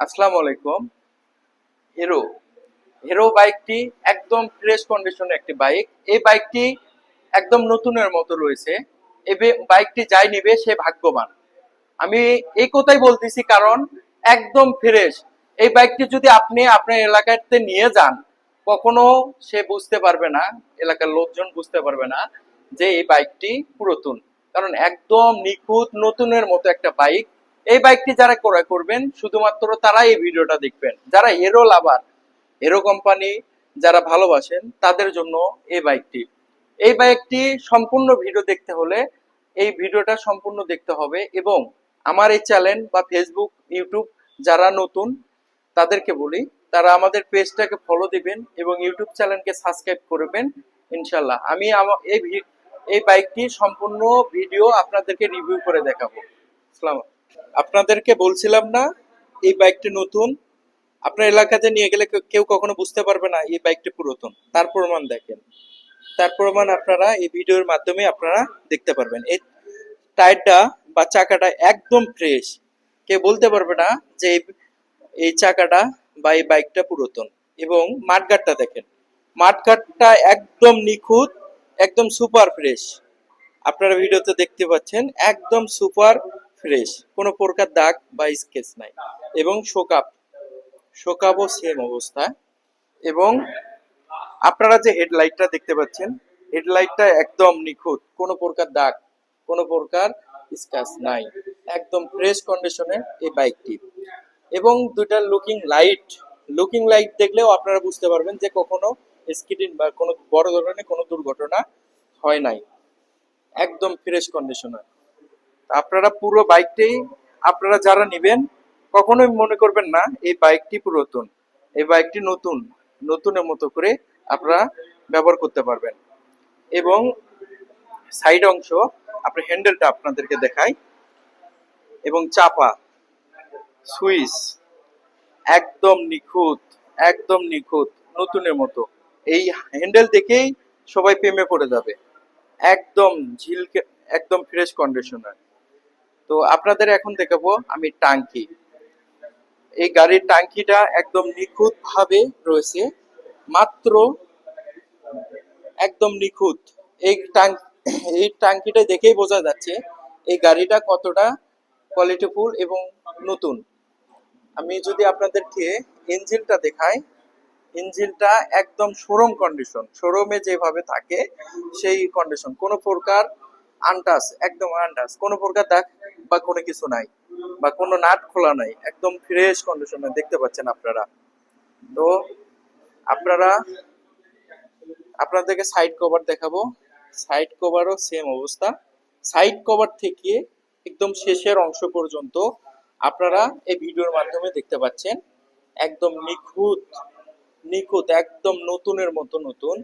আসসালামু আলাইকুম। Hero hero বাইকটি একদম ফ্রেশ কন্ডিশনের একটি বাইক এই বাইকটি একদম নতুনের মতো রয়েছে। এই বাইকটি যাই নিবে, সে ভাগ্যবান। আমি এই কথাই বলতেছি কারণ একদম ফ্রেশ এই বাইকটি যদি আপনি আপনার এলাকাতে নিয়ে যান, কখনো সে বুঝতে পারবে না, এলাকার লোকজন বুঝতে পারবে না যে এই বাইকটি পুরাতন। কারণ একদম নিখুঁত, নতুনের মতো একটা বাইক এই বাইকটি যারা ক্রয় করবেন, শুধুমাত্র তারা এই ভিডিওটা দেখবেন। যারা হিরো লাভার হিরো কোম্পানি যারা ভালোবাসেন, তাদের জন্য এই বাইকটি। এই বাইকটি সম্পূর্ণ ভিডিও দেখতে হলে এই ভিডিওটা সম্পূর্ণ দেখতে হবে এবং আমার এই চ্যানেল বা ফেসবুক ইউটিউব যারা নতুন, তাদেরকে বলি, তারা আমাদের পেজটাকে ফলো দিবেন এবং ইউটিউব চ্যানেলকে সাবস্ক্রাইব করবেন ইনশাল্লাহ আমি এই এই বাইকটি সম্পূর্ণ ভিডিও আপনাদেরকে রিভিউ করে দেখাবো। আসসালাম আপনাদেরকে বলছিলাম না, এই বাইকটি নতুন। আপনার এলাকাতে নিয়ে গেলে কেউ- কখনো বুঝতে পারবে না, এই বাইকটি পুরাতন। তার প্রমাণ দেখেন। তার প্রমাণ আপনারা এই ভিডিওর মাধ্যমে আপনারা দেখতে পারবেন। এই টায়ারটা বা চাকাটা একদম ফ্রেশ কে বলতে পারবে না যে এই- চাকাটা বা এই বাইকটা পুরাতন। এবং মাঠগাটটা দেখেন। মাঠগাটটা একদম নিখুঁত, একদম সুপার ফ্রেশ আপনারা ভিডিওতে দেখতে পাচ্ছেন, একদম সুপার ফ্রেশ, কোনো প্রকার দাগ বা স্কেচ নাই। এবং শোকাপ শোকাবও সেম অবস্থা। এবং আপনারা যে হেডলাইটটা দেখতে পাচ্ছেন, হেডলাইটটা একদম নিখুঁত, কোনো প্রকার দাগ, কোনো প্রকার স্ক্র্যাচ নাই। একদম ফ্রেশ কন্ডিশনের এই বাইকটি। এবং দুইটা লুকিং লাইট লুকিং লাইট দেখলেও আপনারা বুঝতে পারবেন যে কখনো স্কিডিং বা কোনো বড় ধরনের কোনো দুর্ঘটনা হয় নাই। একদম ফ্রেশ কন্ডিশনার আপনারা পুরো বাইকটাই আপনারা যারা নেবেন, কখনোই মনে করবেন না, এই বাইকটি পুরাতন। এই বাইকটি নতুন, নতুনের মতো করে আপনারা ব্যবহার করতে পারবেন। এবং সাইড অংশ আপনার হ্যান্ডেলটা আপনাদেরকে দেখাই। এবং চাপা, সুইচ, একদম নিখুঁত একদম নিখুঁত, নতুনের মতো। এই হ্যান্ডেল দেখেই সবাই প্রেমে পড়ে যাবে। একদম ঝিলকে, একদম ফ্রেশ কন্ডিশনার তো আপনাদের এখন দেখাবো আমি টাঙ্কি। এই গাড়ির টাঙ্কিটা একদম নিখুঁত ভাবে রয়েছে, মাত্র একদম নিখুঁত। এই টাঙ্ক, এই টাঙ্কিটা দেখেই বোঝা যাচ্ছে এই গাড়িটা কতটা কোয়ালিটিফুল এবং নতুন। আমি যদি আপনাদেরকে ইঞ্জিনটা দেখাই, ইঞ্জিনটা একদম শোরুম কন্ডিশন শোরুমে যেভাবে থাকে সেই কন্ডিশন কোনো প্রকার আনটাস একদম আনটাস কোনো প্রকার দাগ বা কোনো কিছু নাই বা কোনো নাট খোলা নাই, একদম ফ্রেশ কন্ডিশনে দেখতে পাচ্ছেন আপনারা। তো আপনারা, আপনাদেরকে সাইড কভার দেখাবো। সাইড কভারও সেম অবস্থা। সাইড কভার থেকে একদম শেষের অংশ পর্যন্ত আপনারা এই ভিডিওর মাধ্যমে দেখতে পাচ্ছেন। একদম নিখুঁত নিখুঁত, একদম নতুনের মতো নতুন।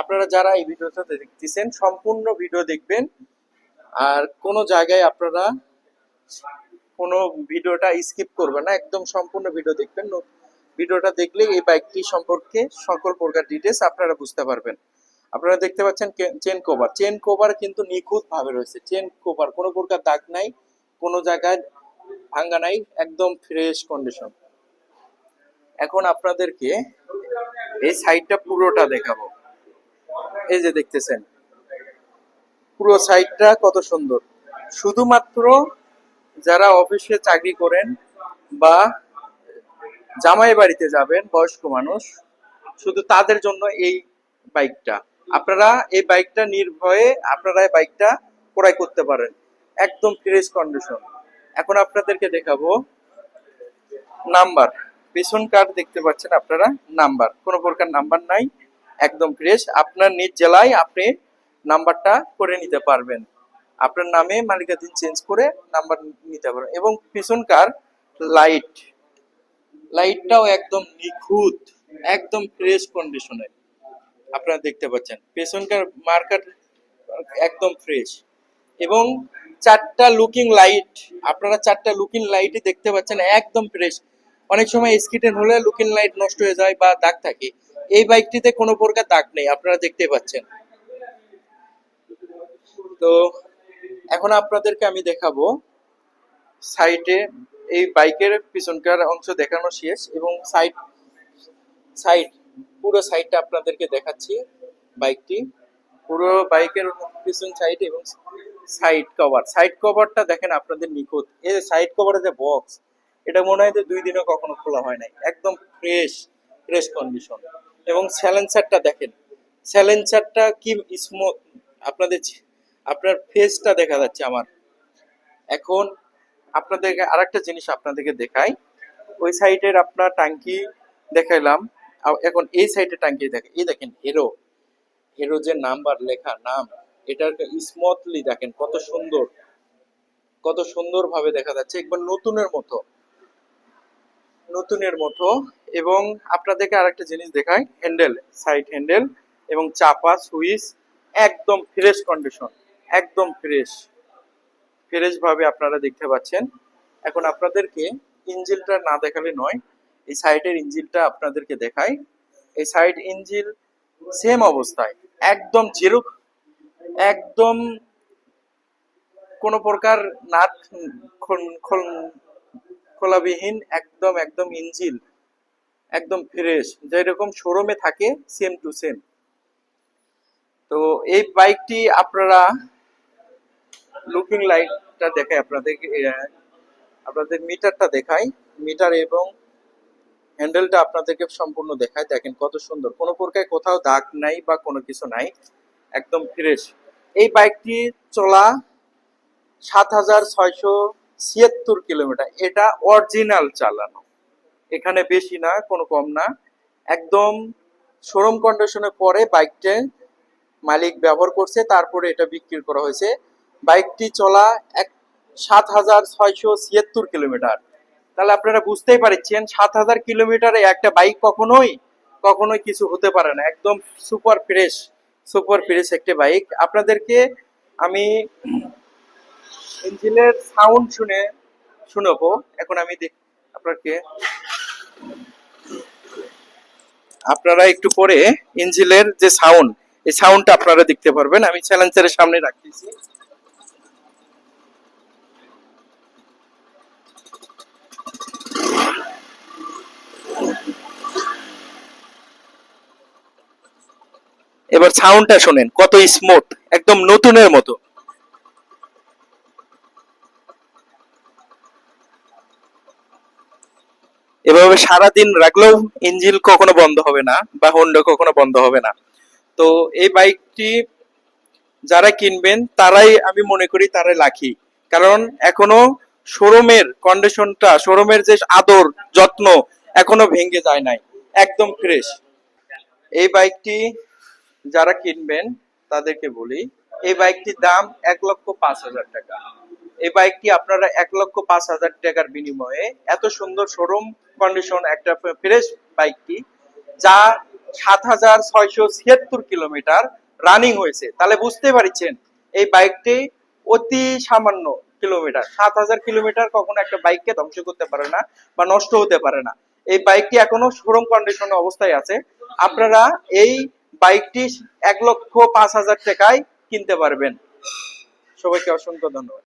আপনারা যারা এই ভিডিওটা দেখতেছেন, সম্পূর্ণ ভিডিও দেখবেন। আর কোনো জায়গায় আপনারা কোনো ভিডিওটা স্কিপ করবেন না, একদম সম্পূর্ণ ভিডিও দেখবেন। ভিডিওটা দেখলে এই বাইকটি সম্পর্কে সকল প্রকার ডিটেলস আপনারা বুঝতে পারবেন। আপনারা দেখতে পাচ্ছেন চেন কভার চেন কভার কিন্তু নিখুঁত ভাবে রয়েছে। চেন কভার কোনো প্রকার দাগ নাই, কোনো জায়গায় ভাঙ্গা নাই, একদম ফ্রেশ কন্ডিশন এখন আপনাদেরকে এই সাইডটা পুরোটা দেখাবো। এই যে দেখতেছেন, পুরো সাইডটা কত সুন্দর। শুধুমাত্র যারা অফিসে চাকরি করেন বা জামাই বাড়িতে যাবেন, বয়স্ক মানুষ, শুধু তাদের জন্য এই বাইকটা আপনারা এই বাইকটা নির্ভয়ে আপনারা এই বাইকটা ক্রয় করতে পারেন। একদম ফ্রেশ কন্ডিশন এখন আপনাদেরকে দেখাবো নাম্বার পেছন কার্ড দেখতে পাচ্ছেন আপনারা? নাম্বার কোনো প্রকার নাম্বার নাই। একদম ফ্রেশ আপনার নিজ জেলায় আপনি নাম্বারটা করে নিতে পারবেন। আপনার নামে মালিকাধীন চেঞ্জ করে নাম্বার নিতে পারবেন। এবং পেছনকার লাইট লাইটটাও একদম নিখুঁত, একদম ফ্রেশ কন্ডিশনে আপনারা দেখতে পাচ্ছেন পেছনকার মার্কার একদম ফ্রেশ এবং চারটা লুকিং লাইট আপনারা চারটা লুকিং লাইটই দেখতে পাচ্ছেন, একদম ফ্রেশ অনেক সময় স্কিটেন হলে লুকিং লাইট নষ্ট হয়ে যায় বা দাগ থাকে। এই বাইকটিতে কোনো প্রকার দাগ নেই, আপনারা দেখতে পাচ্ছেন। তো এখন আপনাদেরকে আমি দেখাবো সাইডে এই বাইকের পিছনকার অংশ দেখানো শেষ এবং সাইড সাইড, পুরো সাইডটা আপনাদেরকে দেখাচ্ছি বাইকটি। পুরো বাইকের পিছন সাইড এবং সাইড কভার। সাইড কভারটা দেখেন আপনাদের নিখুঁত। এই যে সাইড কভারের যে বক্স, এটা মনে হয় যে দুই দিনও কখনো খোলা হয় নাই। একদম ফ্রেশ ফ্রেশ কন্ডিশন এবং স্যালেন্সারটা দেখেন। স্যালেন্সারটা কি স্মুথ আপনাদের আপনার ফেসটা দেখা যাচ্ছে আমার। এখন আপনাদেরকে আরেকটা জিনিস আপনাদেরকে দেখাই। ওই সাইডের আপনার টাঙ্কি দেখাইলাম। এখন এই সাইডে টাঙ্কি দেখেন এই দেখেন হিরো হিরো যে নাম্বার লেখা, নাম, এটার স্মুথলি দেখেন, কত সুন্দর। কত সুন্দর ভাবে দেখা যাচ্ছে, একবার নতুনের মতো। নতুনের মতো। এবং আপনাদেরকে আরেকটা জিনিস দেখাই হ্যান্ডেল সাইড হ্যান্ডেল এবং চাপা সুইচ একদম ফ্রেশ কন্ডিশন একদম ফ্রেশ ফ্রেশ ভাবে আপনারা দেখতে পাচ্ছেন। এখন আপনাদেরকে ইঞ্জিনটা না দেখালে নয়, এই সাইডের ইঞ্জিনটা আপনাদেরকে দেখাই। এই সাইড ইঞ্জিন সেম অবস্থায়, একদম জিরো একদম কোন প্রকার নাট, খোল- খোল- খোলাবিহীন, একদম একদম ইঞ্জিন একদম ফ্রেশ যেরকম শোরুমে থাকে সেম টু সেম তো এই বাইকটি আপনারা লুকিং লাইটটা দেখায় আপনাদেরকে আহ, আপনাদের মিটারটা দেখাই। মিটার এবং হ্যান্ডেলটা আপনাদেরকে সম্পূর্ণ দেখায় দেখেন কত সুন্দর। কোনো প্রকার কোথাও দাগ নাই বা কোনো কিছু নাই। একদম ফ্রেশ এই বাইকটি চলা সাত হাজার ছয়শো ছিয়াত্তর কিলোমিটার। এটা অরিজিনাল চালানো। এখানে বেশি না, কোনো কম না। একদম শোরুম কন্ডিশনে পরে বাইকটা মালিক ব্যবহার করছে, তারপরে এটা বিক্রি করা হয়েছে। বাইকটি চলা এক, সাত হাজার ছয়শো ছিয়াত্তর কিলোমিটার। তাহলে আপনারা বুঝতেই পারছেন, সাত হাজার কিলোমিটারে একটা বাইক কখনোই কখনোই কিছু হতে পারে না। একদম সুপার ফ্রেশ সুপার ফ্রেশ একটি বাইক। আপনাদেরকে আমি ইঞ্জিনের সাউন্ড শুনে, শুনব। এখন আমি দেখ- আপনাকে আপনারা একটু পরে ইঞ্জিনের যে সাউন্ড এই সাউন্ডটা আপনারা দেখতে পারবেন। আমি চ্যালেঞ্জারের সামনে রাখতেছি। এবার সাউন্ডটা শোনেন, কত স্মুথ একদম নতুনের মতো। এভাবে সারাদিন রাখলেও ইঞ্জিন কখনো বন্ধ হবে না বা হোন্ডা কখনো বন্ধ হবে না। তো এই বাইকটি যারা কিনবেন, তারাই আমি মনে করি তারাই লাখি কারণ এখনও শোরুমের কন্ডিশনটা শোরুমের যে আদর, যত্ন এখনও ভেঙে যায় নাই। একদম ফ্রেশ এই বাইকটি যারা কিনবেন, তাদেরকে বলি, এই বাইকটির দাম এক লক্ষ পাঁচ হাজার টাকা। এই বাইকটি আপনারা এক লক্ষ পাঁচ হাজার টাকার বিনিময়ে এত সুন্দর শোরুম কন্ডিশন একটা ফ্রেশ বাইকটি, যা সাত হাজার ছয়শো ছিয়াত্তর কিলোমিটার রানিং হয়েছে। তাহলে বুঝতে পারছেন, এই বাইকটি অতি সামান্য কিলোমিটার সাত হাজার কিলোমিটার কখনো একটা বাইককে ধ্বংস করতে পারে না বা নষ্ট হতে পারে না। এই বাইকটি এখনও শোরুম কন্ডিশন অবস্থায় আছে। আপনারা এই বাইকটি এক লক্ষ পাঁচ হাজার টাকায় কিনতে পারবেন। সবাইকে অসংখ্য ধন্যবাদ।